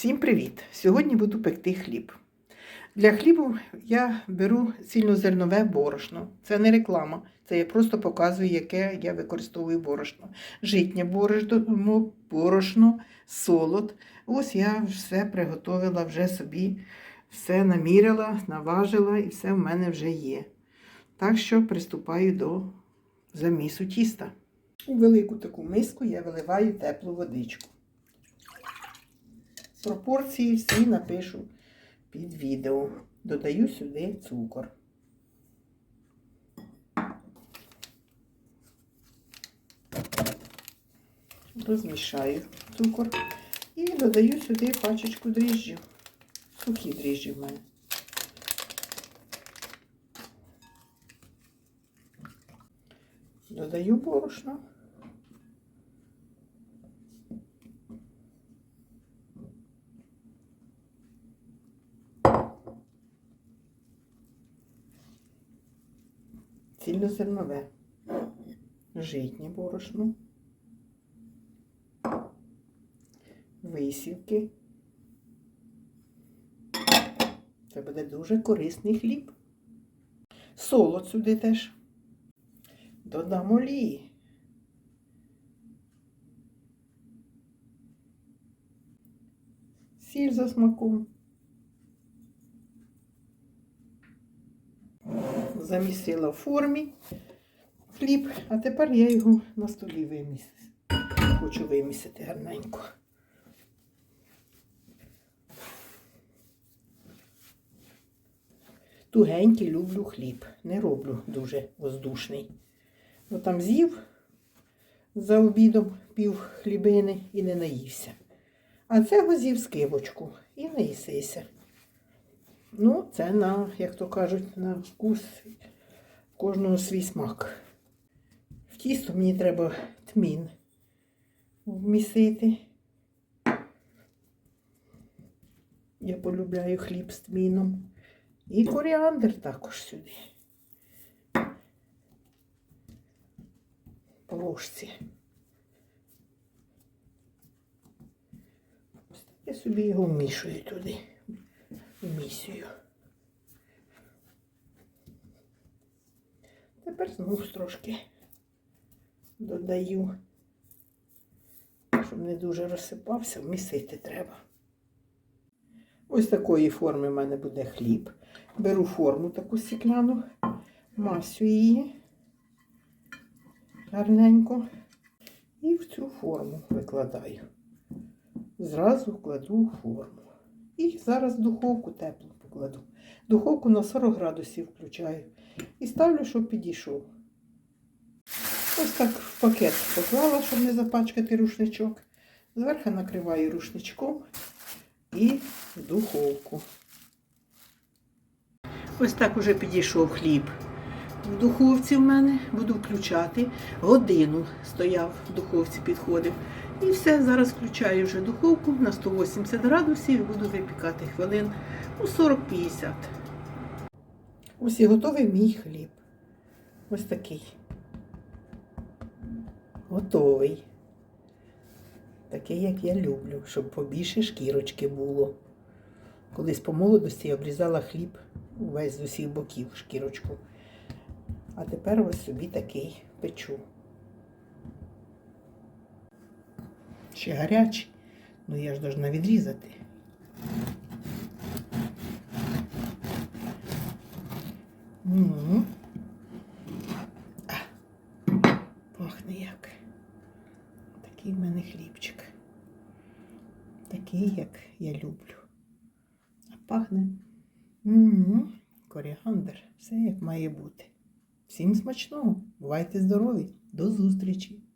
Всім привіт! Сьогодні буду пекти хліб. Для хлібу я беру цільнозернове борошно. Це не реклама, це я просто показую, яке я використовую борошно. Житнє борошно, борошно, солод. Ось я все приготовила вже собі, все наміряла, наважила і все в мене вже є. Так що приступаю до замісу тіста. У велику таку миску я виливаю теплу водичку. Пропорції всі напишу під відео. Додаю сюди цукор. Розмішаю цукор і додаю сюди пачечку дріжджів. Сухі дріжджі в мене. Додаю борошно. Цільнозернове, житнє борошно, висівки. Це буде дуже корисний хліб. Солод сюди теж. Додам олії. Сіль за смаком. Замісила в формі хліб, а тепер я його на столі вимісила. Хочу вимісити гарненько. Тугенький люблю хліб. Не роблю дуже воздушний. Бо там з'їв за обідом пів хлібини і не наївся. А це з'їв скибочку і наїсися. Ну, це на, як то кажуть, на вкус кожного свій смак. В тісто мені треба тмін вмісити. Я полюбляю хліб з тміном. І коріандр також сюди. По ложці. Я собі його вмішую туди місію. Тепер знову трошки додаю, щоб не дуже розсипався, вмісити треба. Ось такої форми в мене буде хліб. Беру форму таку стекляну, масю її гарненько і в цю форму викладаю. Зразу кладу форму. І зараз духовку теплу покладу. Духовку на 40 градусів включаю. І ставлю, щоб підійшов. Ось так в пакет поклала, щоб не запачкати рушничок. Зверху накриваю рушничком і в духовку. Ось так уже підійшов хліб. В духовці в мене буду включати. Годину стояв в духовці, підходив. І все, зараз включаю вже духовку на 180 градусів і буду випікати хвилин ну, 40-50. Ось і готовий мій хліб. Ось такий. Готовий. Такий, як я люблю, щоб побільше шкірочки було. Колись по молодості я обрізала хліб увесь з усіх боків шкірочку. А тепер ось собі такий печу. Ще гарячий, ну я ж должна відрізати. Угу. А, пахне як. Такий в мене хлібчик. Такий, як я люблю. А пахне угу. коріандр. Все як має бути. Всім смачного. Бувайте здорові. До зустрічі!